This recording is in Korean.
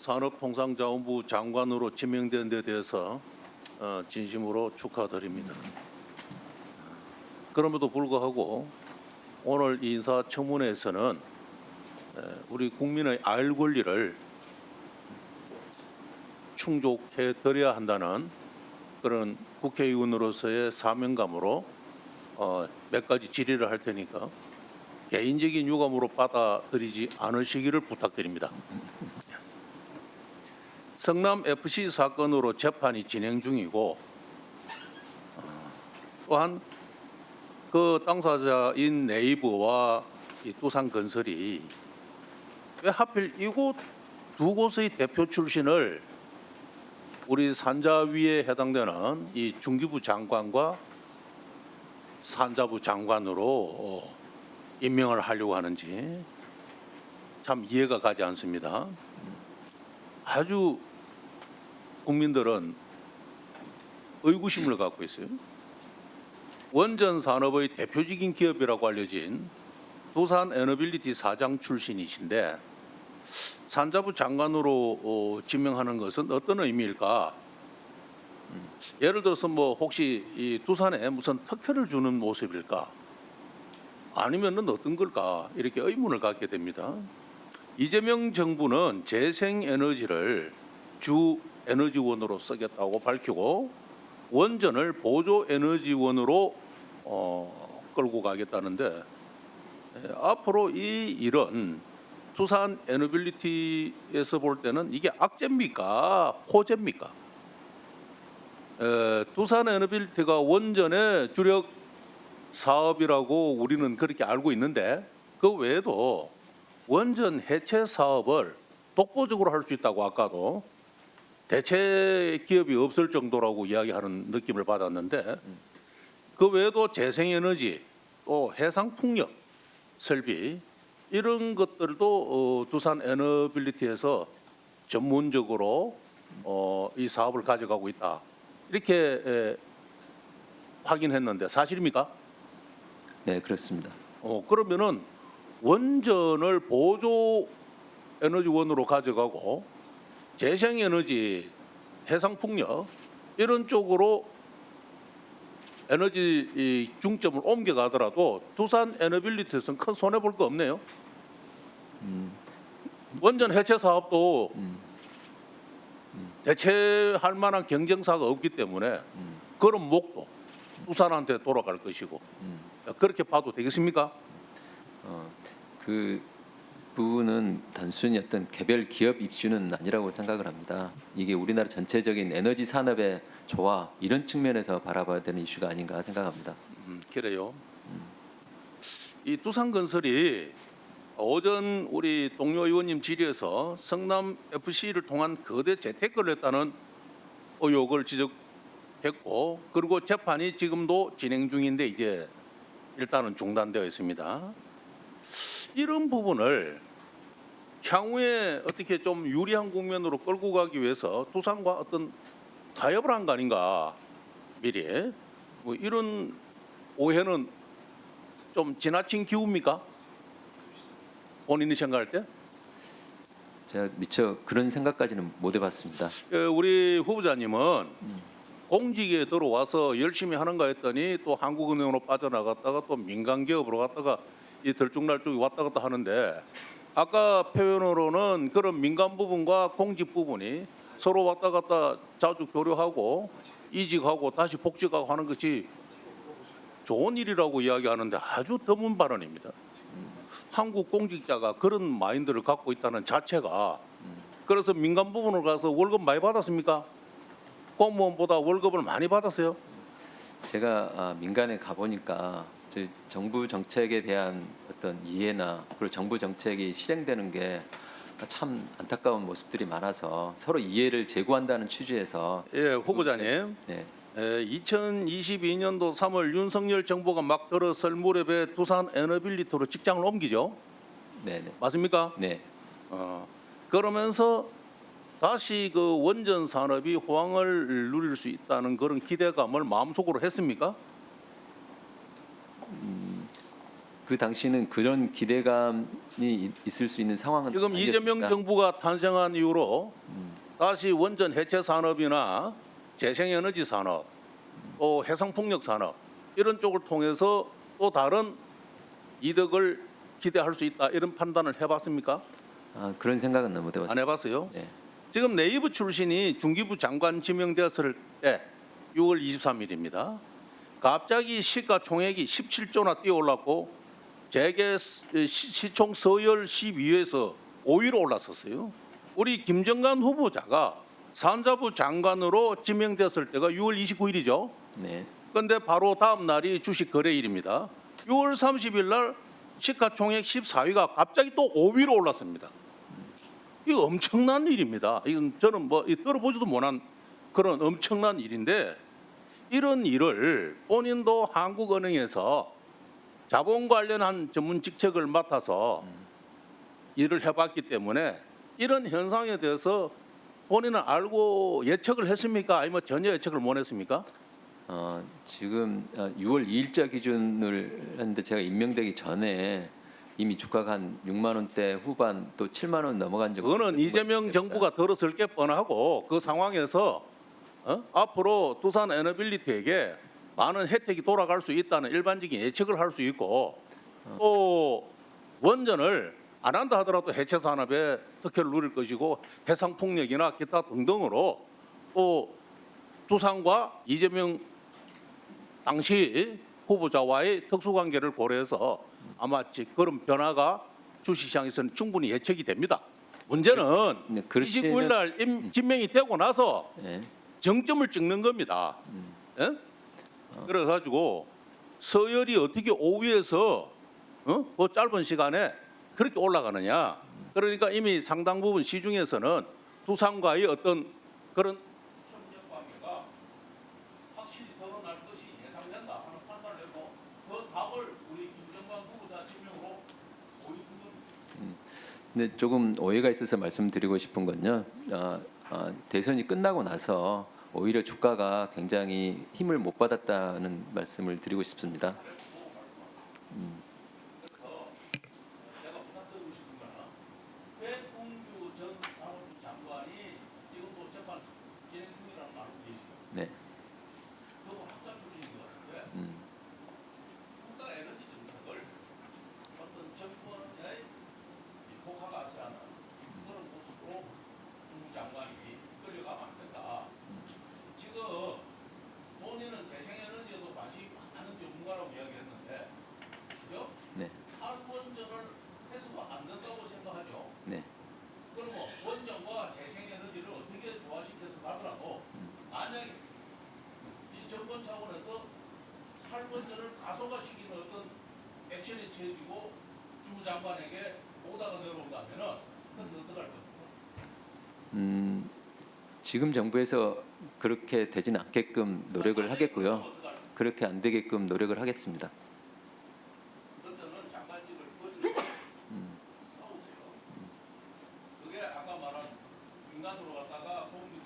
산업통상자원부 장관으로 지명된 데 대해서 어, 진심으로 축하드립니다. 그럼에도 불구하고 오늘 이 인사청문회에서는 에, 우리 국민의 알 권리를 충족해 드려야 한다는 그런 국회의원으로서의 사명감으로 어, 몇 가지 질의를 할 테니까 개인적인 유감으로 받아들이지 않으시기를 부탁드립니다. 성남 FC 사건으로 재판이 진행 중이고 어, 또한 그 당사자인 네이버와 이 두산 건설이 왜 하필 이곳 두 곳의 대표 출신을 우리 산자위에 해당되는 이 중기부 장관과 산자부 장관으로 어, 임명을 하려고 하는지 참 이해가 가지 않습니다. 아주 국민들은 의구심을 갖고 있어요. 원전 산업의 대표적인 기업이라고 알려진 도산 에너빌리티 사장 출신이신데 산자부 장관으로 어, 지명하는 것은 어떤 의미일까? 음, 예를 들어서 뭐 혹시 이 두산에 무슨 특혜를 주는 모습일까? 아니면은 어떤 걸까? 이렇게 의문을 갖게 됩니다. 이재명 정부는 재생에너지를 주 에너지원으로 쓰겠다고 밝히고 원전을 보조 에너지원으로 어, 끌고 가겠다는데 에, 앞으로 이 일은 두산 에너빌리티에서 볼 때는 이게 악재입니까? 호재입니까? 에, 두산 에너빌리티가 원전의 주력 사업이라고 우리는 그렇게 알고 있는데 그 외에도 원전 해체 사업을 독보적으로 할 수 있다고 아까도 대체 기업이 없을 정도라고 이야기하는 느낌을 받았는데 그 외에도 재생에너지 또 해상풍력 설비 이런 것들도 어, 두산 에너빌리티에서 전문적으로 어, 이 사업을 가져가고 있다 이렇게 에, 확인했는데 사실입니까? 네, 그렇습니다. 어, 그러면은 원전을 보조 에너지원으로 가져가고 재생에너지, 해상풍력 이런 쪽으로 에너지 이 중점을 옮겨가더라도 두산 에너빌리티에서는 큰 손해 볼 거 없네요. 원전 해체 사업도 대체할 만한 경쟁사가 없기 때문에 그런 목도 두산한테 돌아갈 것이고. 그렇게 봐도 되겠습니까? 어, 그 부분은 단순히 어떤 개별 기업 입주는 아니라고 생각을 합니다. 이게 우리나라 전체적인 에너지 산업의 조화 이런 측면에서 바라봐야 되는 이슈가 아닌가 생각합니다. 음, 그래요. 이 두산건설이 오전 우리 동료 의원님 질의에서 성남 FC를 통한 거대 재테크를 했다는 의혹을 지적했고 그리고 재판이 지금도 진행 중인데 이제 일단은 중단되어 있습니다. 이런 부분을 향후에 어떻게 좀 유리한 국면으로 끌고 가기 위해서 두산과 어떤 타협을 한 거 아닌가 미리 뭐 이런 오해는 좀 지나친 기우입니까? 본인이 생각할 때? 제가 미처 그런 생각까지는 못 해봤습니다. 예, 우리 후보자님은 공직에 들어와서 열심히 하는가 했더니 또 한국은행으로 빠져나갔다가 또 민간 기업으로 갔다가 이 들쭉날쭉 왔다 갔다 하는데 아까 표현으로는 그런 민간 부분과 공직 부분이 서로 왔다 갔다 자주 교류하고 이직하고 다시 복직하고 하는 것이 좋은 일이라고 이야기하는데 아주 드문 발언입니다. 한국 공직자가 그런 마인드를 갖고 있다는 자체가 그래서 민간 부분을 가서 월급 많이 받았습니까? 공무원보다 월급을 많이 받았어요. 제가 아, 민간에 가보니까 정부 정책에 대한 어떤 이해나 그리고 정부 정책이 실행되는 게 참 안타까운 모습들이 많아서 서로 이해를 제고한다는 취지에서 예, 후보자님. 네, 에, 2022년도 3월 윤석열 정부가 막 들어설 무렵에 두산 에너빌리티로 직장을 옮기죠. 네, 네, 맞습니까? 네. 어, 그러면서 다시 그 원전 산업이 호황을 누릴 수 있다는 그런 기대감을 마음속으로 했습니까? 그 당시는 그런 기대감이 있- 있을 수 있는 상황은 지금 이재명. 정부가 탄생한 이후로 다시 원전 해체 산업이나 재생에너지 산업, 또 해상폭력 산업 이런 쪽을 통해서 또 다른 이득을 기대할 수 있다 이런 판단을 해봤습니까? 아, 그런 생각은 너무. 안 해봤어요? 네. 지금 네이버 출신이 중기부 장관 지명되었을 때 6월 23일입니다. 갑자기 시가총액이 17조나 뛰어올랐고 재계 시- 시총 서열 12위에서 5위로 올랐었어요. 우리 김정관 후보자가 산자부 장관으로 지명되었을 때가 6월 29일이죠. 네. 그런데 바로 다음 날이 주식 거래일입니다. 6월 30일 날 시가총액 14위가 갑자기 또 5위로 올랐습니다. 이거 엄청난 일입니다. 이건 저는 뭐이 들어보지도 못한 그런 엄청난 일인데 이런 일을 본인도 한국은행에서 자본 관련한 전문 직책을 맡아서 일을 해봤기 때문에 이런 현상에 대해서 본인은 알고 예측을 했습니까? 아니면 전혀 예측을 못 했습니까? 어, 지금 어, 6월 2일자 기준을 했는데 제가 임명되기 전에 이미 주가가 한 6만 원대 후반 또 7만 원 넘어간 적 그거는 이재명 정부가 들었을 게 뻔하고 그 상황에서 어? 앞으로 두산 에너빌리티에게 많은 혜택이 돌아갈 수 있다는 일반적인 예측을 할 수 있고 또 원전을 안 한다 하더라도 해체 산업에 특혜를 누릴 것이고 해상 폭력이나 기타 등등으로 또 두산과 이재명 당시 후보자와의 특수관계를 고려해서 아마 지- 그런 변화가 주식시장에서는 충분히 예측이 됩니다. 문제는 네, 그렇지는- 29일 날 임- 임명이 되고 나서 네. 정점을 찍는 겁니다. 예? 그래가지고 서열이 어떻게 5위에서 어? 그 짧은 시간에 그렇게 올라가느냐. 그러니까 이미 상당 부분 시중에서는 두산과의 어떤 그런 협력 관계가 확실히 드러날 것이 예상된다 하는 판단을 했고 그 답을 우리 김정관 후보자 지명으로 보여준 겁니다. 근데 조금 오해가 있어서 말씀드리고 싶은 건요. 아, 아, 대선이 끝나고 나서 오히려 주가가 굉장히 힘을 못 받았다는 말씀을 드리고 싶습니다. 제가 부탁드리고 싶은 거는 배홍규 전 사무부 장관이 지금도 재판 진행 중이라는 말을 계시죠. 네. 저도 학자 출신인 것 같은데 음, 국가 에너지 정책을 어떤 정권의 독하가 하지 않은 그런 모습으로 중부 장관이 끌려가면 안 된다. 지금 본인은 재생에너지에도 관심이 많은 전문가라고 이야기했는데 그죠? 네. 탈 원전을 해서도 안 된다고 생각하죠. 네. 그러면 원전과 재생에너지를 어떻게 조화시켜서 가더라도 만약에 이 정권 차원에서 탈원전을 가속화시키는 어떤 액션이 취해지고 주무 장관에게 오다가 내려온다면은 그건 어떡할 겁니까? 음, 지금 정부에서 그렇게 되진 않게끔 노력을 하겠고요. 그렇게 안 되게끔 노력을 하겠습니다. 그때는 장관직을 버리고 인간으로 갔다가 공유